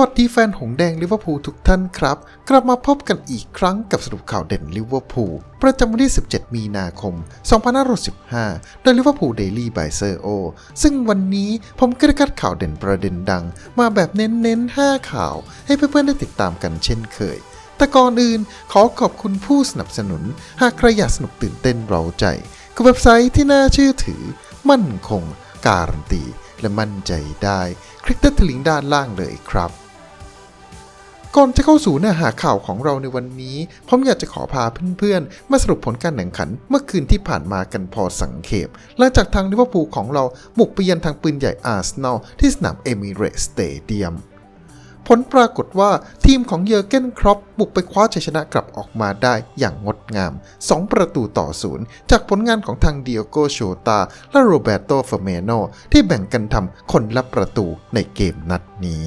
สวัสดีแฟนหงแดงลิเวอร์พูลทุกท่านครับ กลับมาพบกันอีกครั้งกับสรุปข่าวเด่นลิเวอร์พูลประจำวันที่ 17 มีนาคม 2515โดยลิเวอร์พูลเดลี่บายเซอร์โอซึ่งวันนี้ผมก็ได้คัดข่าวเด่นประเด็นดัง มาแบบเน้นๆ 5 ข่าว ให้เพื่อนๆ ได้ติดตามกันเช่นเคยแต่ก่อนอื่นขอขอบคุณผู้สนับสนุน หากใครอยากสนุกตื่นเต้นเร้าใจกับเว็บไซต์ที่น่าเชื่อถือ มั่นคง การันตี และมั่นใจได้ คลิกที่ลิงก์ด้านล่างเลยครับ ก่อนจะเข้าสู่เนื้อหาข่าวของเราในวันนี้ ผมอยากจะขอพาเพื่อนๆ มาสรุปผลการแข่งขันเมื่อคืนที่ผ่านมากันพอสังเขปหลังจากทางลิเวอร์พูลของเราบุกไปยือนทางปืนใหญ่อาร์เซนอลที่สนามเอมิเรตสเตเดียมผลปรากฏว่าทีมของเยอร์เกนครอปบุกไปคว้าชัยชนะกลับออกมาได้อย่างงดงาม 2 ประตูต่อศูนย์จากผลงานของทางเดียโกโชตา และโรเบโตเฟเมโนที่แบ่งกันทำคนละประตูในเกมนัดนี้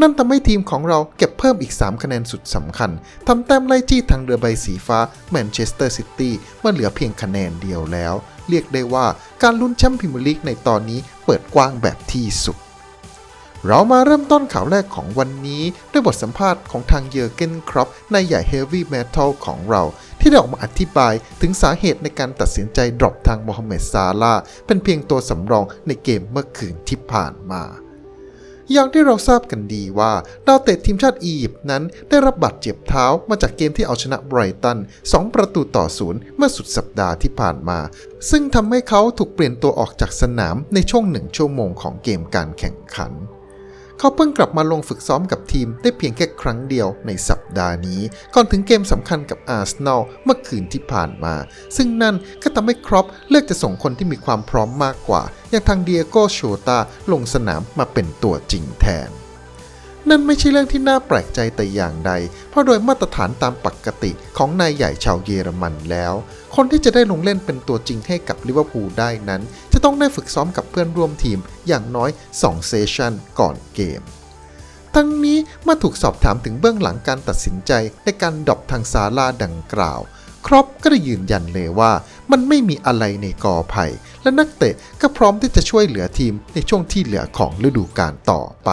นั่นทำให้ทีมของเราเก็บเพิ่มอีก 3 คะแนนสุดสำคัญทำแต้มไล่จี้ทางเรือใบสีฟ้าแมนเชสเตอร์ซิตี้มาเหลือเพียงคะแนนเดียวแล้ว เรียกได้ว่าการลุ้นแชมป์พรีเมียร์ลีกในตอนนี้เปิดกว้างแบบที่สุดเรามาเริ่มต้นข่าวแรกของวันนี้ ด้วยบทสัมภาษณ์ของทางเยอร์เกนครอปในใหญ่เฮฟวี่เมทัลของเรา ที่ได้ออกมาอธิบายถึงสาเหตุในการตัดสินใจดรอปทางโมฮัมเหม็ดซาลาเป็นเพียงตัวสำรองในเกมเมื่อคืนที่ผ่านมา อย่างที่เราทราบกันดีว่าดาวเตะทีมชาติอียิปต์นั้นได้รับบาดเจ็บเท้ามาจากเกมที่เอาชนะไบรตัน 2 ประตูต่อศูนย์เมื่อสุดสัปดาห์ที่ผ่านมา ซึ่งทำให้เขาถูกเปลี่ยนตัวออกจากสนามในช่วงหนึ่งชั่วโมงของเกมการแข่งขัน เขาเพิ่งกลับมาลงฝึกซ้อมกับทีมได้เพียงแค่ครั้งเดียวในสัปดาห์นี้ ก่อนถึงเกมสำคัญกับอาร์เซนอลเมื่อคืนที่ผ่านมา ซึ่งนั่นก็ทำให้ครอปเลือกจะส่งคนที่มีความพร้อมมากกว่า อย่างทางเดียโกโชตาลงสนามมาเป็นตัวจริงแทนนั่นไม่ใช่เรื่องที่น่าแปลกใจแต่อย่างใด เพราะโดยมาตรฐานตามปกติของนายใหญ่ชาวเยอรมันแล้ว คนที่จะได้ลงเล่นเป็นตัวจริงให้กับลิเวอร์พูลได้นั้น จะต้องได้ฝึกซ้อมกับเพื่อนร่วมทีมอย่างน้อย 2 เซสชั่นก่อนเกม ทั้งนี้เมื่อถูกสอบถามถึงเบื้องหลังการตัดสินใจในการดรอปทางซาลาดังกล่าวครอปก็ได้ยืนยันเลยว่า มันไม่มีอะไรในกอไผ่และนักเตะก็พร้อมที่จะช่วยเหลือทีมในช่วงที่เหลือของฤดูกาลต่อไป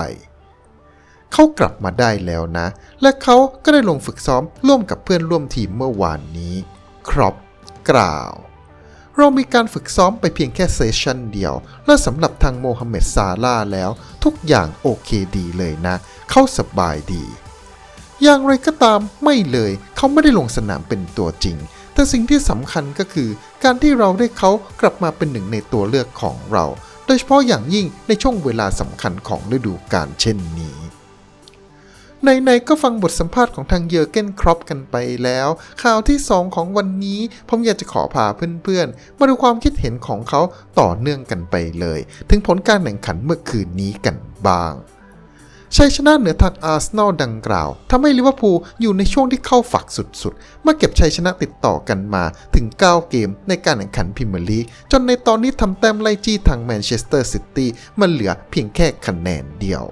เขากลับมาได้แล้วนะ และเขาก็ได้ลงฝึกซ้อมร่วมกับเพื่อนร่วมทีมเมื่อวานนี้ ครอปกล่าว เรามีการฝึกซ้อมไปเพียงแค่เซสชันเดียว และสำหรับทางโมฮัมเหม็ดซาลาแล้ว ทุกอย่างโอเคดีเลยนะ เขาสบายดี อย่างไรก็ตามไม่เลย เขาไม่ได้ลงสนามเป็นตัวจริง แต่สิ่งที่สำคัญก็คือ การที่เราได้เขากลับมาเป็นหนึ่งในตัวเลือกของเรา โดยเฉพาะอย่างยิ่งในช่วงเวลาสำคัญของฤดูกาลเช่นนี้ ในๆก็ฟังบทสัมภาษณ์ของทางเยอร์เกนครอปกันไปแล้ว ข่าวที่ 2 ของวันนี้ ผมอยากจะขอพาเพื่อนๆ มาดูความคิดเห็นของเขาต่อเนื่องกันไปเลย ถึงผลการแข่งขันเมื่อคืนนี้กันบ้างชัยชนะเหนือทางอาร์เซนอลดังกล่าวทำให้ลิเวอร์พูลอยู่ในช่วงที่เข้าฝักสุดๆ เมื่อเก็บชัยชนะติดต่อกันมาถึง 9 เกมในการแข่งขันพรีเมียร์ลีกจนในตอนนี้ทำแต้มไล่จี้ทางแมนเชสเตอร์ซิตี้มันเหลือเพียงแค่คะแนนเดียว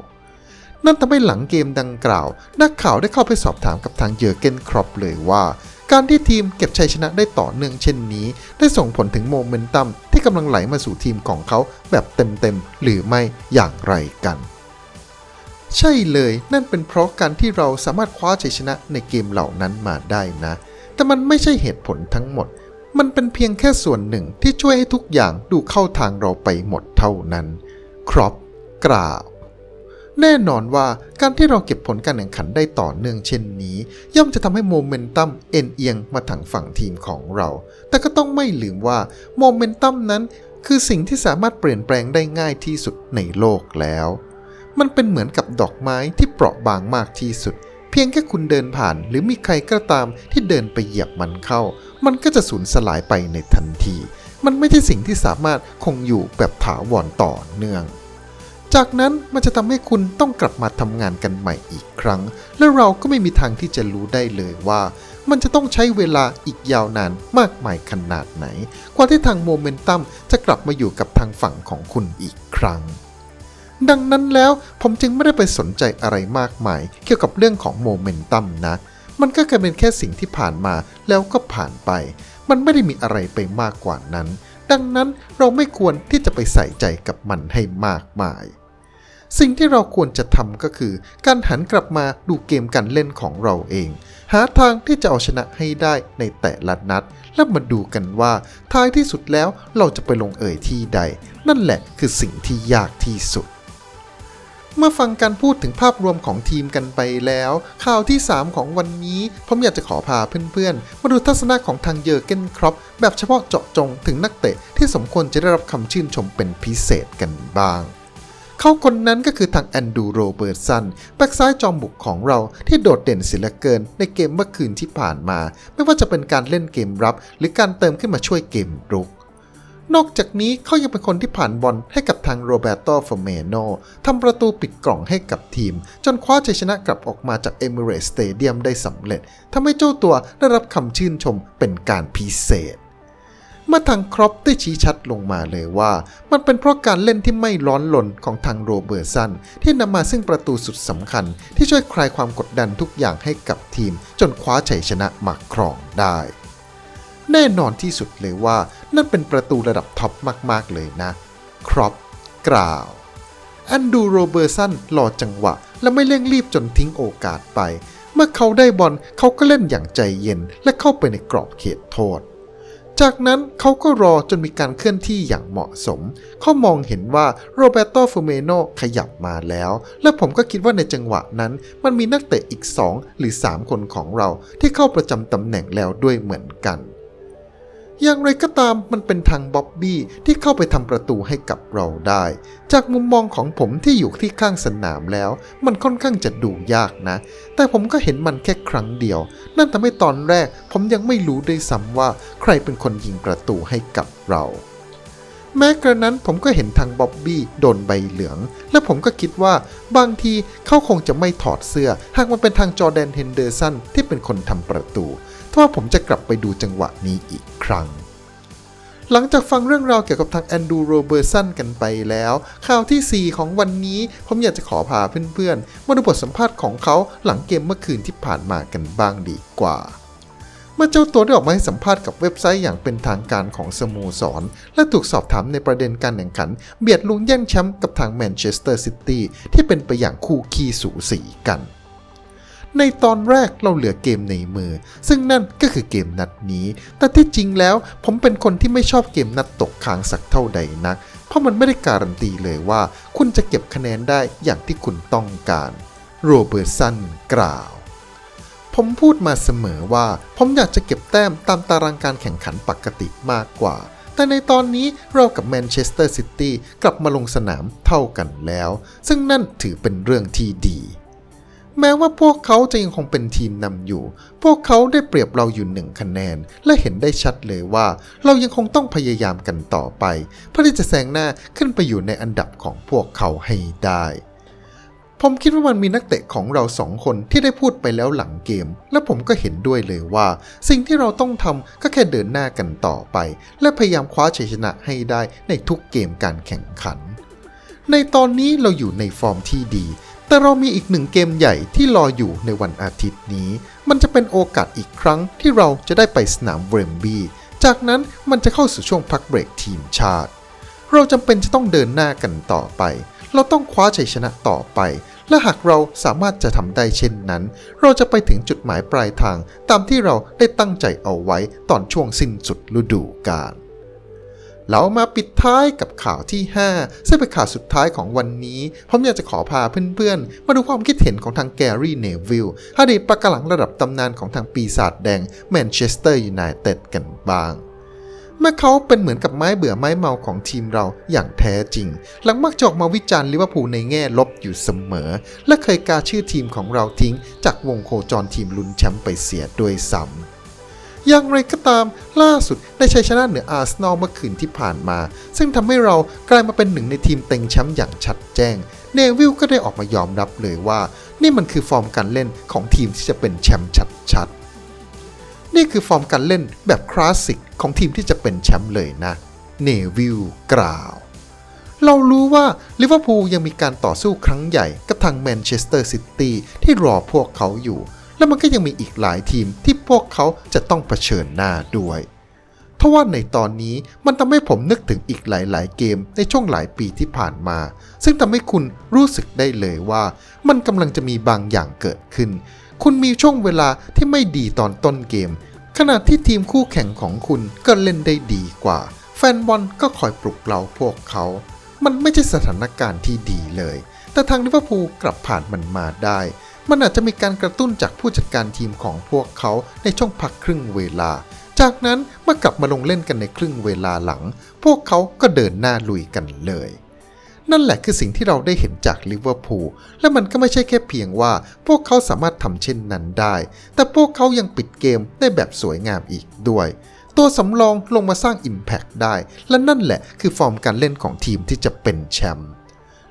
นั่นทำให้หลังเกมดังกล่าว นักข่าวได้เข้าไปสอบถามกับทางเยอร์เกนครอปเลยว่า การที่ทีมเก็บชัยชนะได้ต่อเนื่องเช่นนี้ ได้ส่งผลถึงโมเมนตัมที่กำลังไหลมาสู่ทีมของเขาแบบเต็มๆหรือไม่อย่างไรกันใช่เลย นั่นเป็นเพราะการที่เราสามารถคว้าชัยชนะในเกมเหล่านั้นมาได้นะ แต่มันไม่ใช่เหตุผลทั้งหมด มันเป็นเพียงแค่ส่วนหนึ่งที่ช่วยให้ทุกอย่างดูเข้าทางเราไปหมดเท่านั้น ครอปกล่าว แน่นอนว่าการที่เราเก็บผลการแข่งขันได้ต่อเนื่องเช่นนี้ ย่อมจะทำให้โมเมนตัมเอ็นเอียงมาทางฝั่งทีมของเรา แต่ก็ต้องไม่ลืมว่าโมเมนตัมนั้นคือสิ่งที่สามารถเปลี่ยนแปลงได้ง่ายที่สุดในโลกแล้ว มันเป็นเหมือนกับดอกไม้ที่เปราะบางมากที่สุด เพียงแค่คุณเดินผ่าน หรือมีใครก็ตามที่เดินไปเหยียบมันเข้า มันก็จะสูญสลายไปในทันที มันไม่ใช่สิ่งที่สามารถคงอยู่แบบถาวรต่อเนื่อง จากนั้นมันจะทำให้คุณต้องกลับมาทำงานกันใหม่อีกครั้ง และเราก็ไม่มีทางที่จะรู้ได้เลยว่า มันจะต้องใช้เวลาอีกยาวนานมากมายขนาดไหน กว่าที่ทางโมเมนตัมจะกลับมาอยู่กับทางฝั่งของคุณอีกครั้ง ดังนั้นแล้วผมจึงไม่ได้ไปสนใจอะไรมากมาย เกี่ยวกับเรื่องของโมเมนตัมนะ มันก็แค่เป็นแค่สิ่งที่ผ่านมาแล้วก็ผ่านไป มันไม่ได้มีอะไรไปมากกว่านั้นดังนั้นเราไม่ควรที่จะไปใส่ใจกับมันให้มากมาย สิ่งที่เราควรจะทำก็คือ การหันกลับมาดูเกมการเล่นของเราเอง หาทางที่จะเอาชนะให้ได้ในแต่ละนัด และมาดูกันว่าท้ายที่สุดแล้วเราจะไปลงเอยที่ใด นั่นแหละคือสิ่งที่ยากที่สุด เมื่อฟังการพูดถึงภาพรวมของทีมกันไปแล้ว ข่าวที่ 3 ของวันนี้ ผมอยากจะขอพาเพื่อนๆ มาดูทัศนะของทางเยอร์เกนครอปแบบเฉพาะเจาะจงถึงนักเตะที่สมควรจะได้รับคำชื่นชมเป็นพิเศษกันบ้าง เขาคนนั้นก็คือทางแอนดูโรเบิร์ตสันแบ็กซ้ายจอมบุกของเราที่โดดเด่นเสียเหลือเกินในเกมเมื่อคืนที่ผ่านมา ไม่ว่าจะเป็นการเล่นเกมรับ หรือการเติมขึ้นมาช่วยเกมรุก นอกจากนี้เขายังเป็นคนที่ผ่านบอลให้กับทางโรเบโตฟอร์เมโนทำประตูปิดกล่องให้กับทีม จนคว้าชัยชนะกลับออกมาจากเอมิเรสสเตเดียมได้สำเร็จทำให้เจ้าตัวได้รับคำชื่นชมเป็นการพิเศษ เมื่อทางครอปได้ชี้ชัดลงมาเลยว่า มันเป็นเพราะการเล่นที่ไม่ร้อนลนของทางโรเบิร์ตสันที่นำมาซึ่งประตูสุดสำคัญ ที่ช่วยคลายความกดดันทุกอย่างให้กับทีม จนคว้าชัยชนะมาครองได้ แน่นอนที่สุดเลยว่า นั่นเป็นประตูระดับท็อปมากๆเลยนะ ครอปกล่าวอันดูโรเบอร์สันรอจังหวะ และไม่เร่งรีบจนทิ้งโอกาสไป เมื่อเขาได้บอลเขาก็เล่นอย่างใจเย็นและเข้าไปในกรอบเขตโทษ จากนั้นเขาก็รอจนมีการเคลื่อนที่อย่างเหมาะสม เขามองเห็นว่าโรเบโตฟูเมโนขยับมาแล้ว และผมก็คิดว่าในจังหวะนั้น มันมีนักเตะอีก 2 หรือ 3 คนของเราที่เข้าประจำตำแหน่งแล้วด้วยเหมือนกัน อย่างไรก็ตามมันเป็นทางบ๊อบบี้ที่เข้าไปทำประตูให้กับเราได้ จากมุมมองของผมที่อยู่ที่ข้างสนามแล้ว มันค่อนข้างจะดูยากนะ แต่ผมก็เห็นมันแค่ครั้งเดียว นั่นทำให้ตอนแรกผมยังไม่รู้ด้วยซ้ำว่าใครเป็นคนยิงประตูให้กับเราแม้กระนั้นผมก็เห็นทางบ๊อบบี้โดนใบเหลือง และผมก็คิดว่าบางทีเขาคงจะไม่ถอดเสื้อ หากมันเป็นทางจอแดนเฮนเดอร์สันที่เป็นคนทำประตู ว่าผมจะกลับไปดูจังหวะนี้อีกครั้ง หลังจากฟังเรื่องราวเกี่ยวกับทางแอนดูโรเบอร์สันกันไปแล้ว ข่าวที่ 4 ของวันนี้ ผมอยากจะขอพาเพื่อนๆ มาดูบทสัมภาษณ์ของเขาหลังเกมเมื่อคืนที่ผ่านมากันบ้างดีกว่าเมื่อเจ้าตัวได้ออกมาให้สัมภาษณ์กับเว็บไซต์อย่างเป็นทางการของสโมสร และถูกสอบถามในประเด็นการแข่งขัน เบียดลุงแย่งแชมป์กับทางแมนเชสเตอร์ซิตี้ที่เป็นไปอย่างคู่ขี้สูสีกัน ในตอนแรกเราเหลือเกมในมือ ซึ่งนั่นก็คือเกมนัดนี้ แต่ที่จริงแล้วผมเป็นคนที่ไม่ชอบเกมนัดตกค้างสักเท่าใดนัก เพราะมันไม่ได้การันตีเลยว่า คุณจะเก็บคะแนนได้อย่างที่คุณต้องการ โรเบิร์ตสันกล่าว ผมพูดมาเสมอว่า ผมอยากจะเก็บแต้มตามตารางการแข่งขันปกติมากกว่า แต่ในตอนนี้เรากับแมนเชสเตอร์ซิตี้กลับมาลงสนามเท่ากันแล้ว ซึ่งนั่นถือเป็นเรื่องที่ดี แม้ว่าพวกเขาจะยังคงเป็นทีมนำอยู่ พวกเขาได้เปรียบเราอยู่หนึ่งคะแนน และเห็นได้ชัดเลยว่า เรายังคงต้องพยายามกันต่อไปเพื่อที่จะแซงหน้าขึ้นไปอยู่ในอันดับของพวกเขาให้ได้ผมคิดว่ามันมีนักเตะของเราสองคนที่ได้พูดไปแล้วหลังเกม และผมก็เห็นด้วยเลยว่า สิ่งที่เราต้องทำก็แค่เดินหน้ากันต่อไป และพยายามคว้าชัยชนะให้ได้ในทุกเกมการแข่งขัน ในตอนนี้เราอยู่ในฟอร์มที่ดี แต่เรามีอีกหนึ่งเกมใหญ่ที่รออยู่ในวันอาทิตย์นี้ มันจะเป็นโอกาสอีกครั้งที่เราจะได้ไปสนามเวมบีจากนั้นมันจะเข้าสู่ช่วงพักเบรกทีมชาติ เราจำเป็นจะต้องเดินหน้ากันต่อไป เราต้องคว้าชัยชนะต่อไป และหากเราสามารถจะทำได้เช่นนั้น เราจะไปถึงจุดหมายปลายทางตามที่เราได้ตั้งใจเอาไว้ตอนช่วงสิ้นสุดฤดูกาล เรามาปิดท้ายกับข่าวที่ 5 ซึ่งเป็นข่าวสุดท้ายของวันนี้ ผมอยากจะขอพาเพื่อนๆ มาดูความคิดเห็นของทางแกรี่เนวิลอดีตปะกะหลังระดับตำนานของทางปีศาจแดงแมนเชสเตอร์ยูไนเต็ดกันบ้างเมื่อเขาเป็นเหมือนกับไม้เบื่อไม้เมาของทีมเราอย่างแท้จริง หลังมักจะออกมาวิจารณ์ลิเวอร์พูลในแง่ลบอยู่เสมอ และเคยกาชื่อทีมของเราทิ้งจากวงโคจรทีมลุ้นแชมป์ไปเสียด้วยซ้ำ อย่างไรก็ตามล่าสุดได้ชัยชนะเหนืออาร์เซนอลเมื่อคืนที่ผ่านมา ซึ่งทำให้เรากลายมาเป็นหนึ่งในทีมเต็งแชมป์อย่างชัดแจ้ง เนวิลก็ได้ออกมายอมรับเลยว่า นี่มันคือฟอร์มการเล่นของทีมที่จะเป็นแชมป์ชัดๆ นี่คือฟอร์มการเล่นแบบคลาสสิกของทีมที่จะเป็นแชมป์เลยนะเนวิลกล่าวเรารู้ว่าลิเวอร์พูลยังมีการต่อสู้ครั้งใหญ่กับทางแมนเชสเตอร์ซิตี้ที่รอพวกเขาอยู่ และมันก็ยังมีอีกหลายทีมที่พวกเขาจะต้องเผชิญหน้าด้วยทว่าในตอนนี้มันทำให้ผมนึกถึงอีกหลาย ๆ เกมในช่วงหลายปีที่ผ่านมา ซึ่งทำให้คุณรู้สึกได้เลยว่า มันกำลังจะมีบางอย่างเกิดขึ้น คุณมีช่วงเวลาที่ไม่ดีตอนต้นเกม ขณะที่ทีมคู่แข่งของคุณก็เล่นได้ดีกว่า แฟนบอลก็คอยปลุกเราพวกเขา มันไม่ใช่สถานการณ์ที่ดีเลย แต่ทางลิเวอร์พูลกลับผ่านมันมาได้ มันอาจจะมีการกระตุ้นจากผู้จัดการทีมของพวกเขาในช่วงพักครึ่งเวลา จากนั้นเมื่อกลับมาลงเล่นกันในครึ่งเวลาหลัง พวกเขาก็เดินหน้าลุยกันเลย นั่นแหละคือสิ่งที่เราได้เห็นจากลิเวอร์พูล และมันก็ไม่ใช่แค่เพียงว่าพวกเขาสามารถทำเช่นนั้นได้ แต่พวกเขายังปิดเกมได้แบบสวยงามอีกด้วยตัวสำรองลงมาสร้าง Impact ได้ และนั่นแหละคือฟอร์มการเล่นของทีมที่จะเป็นแชมป์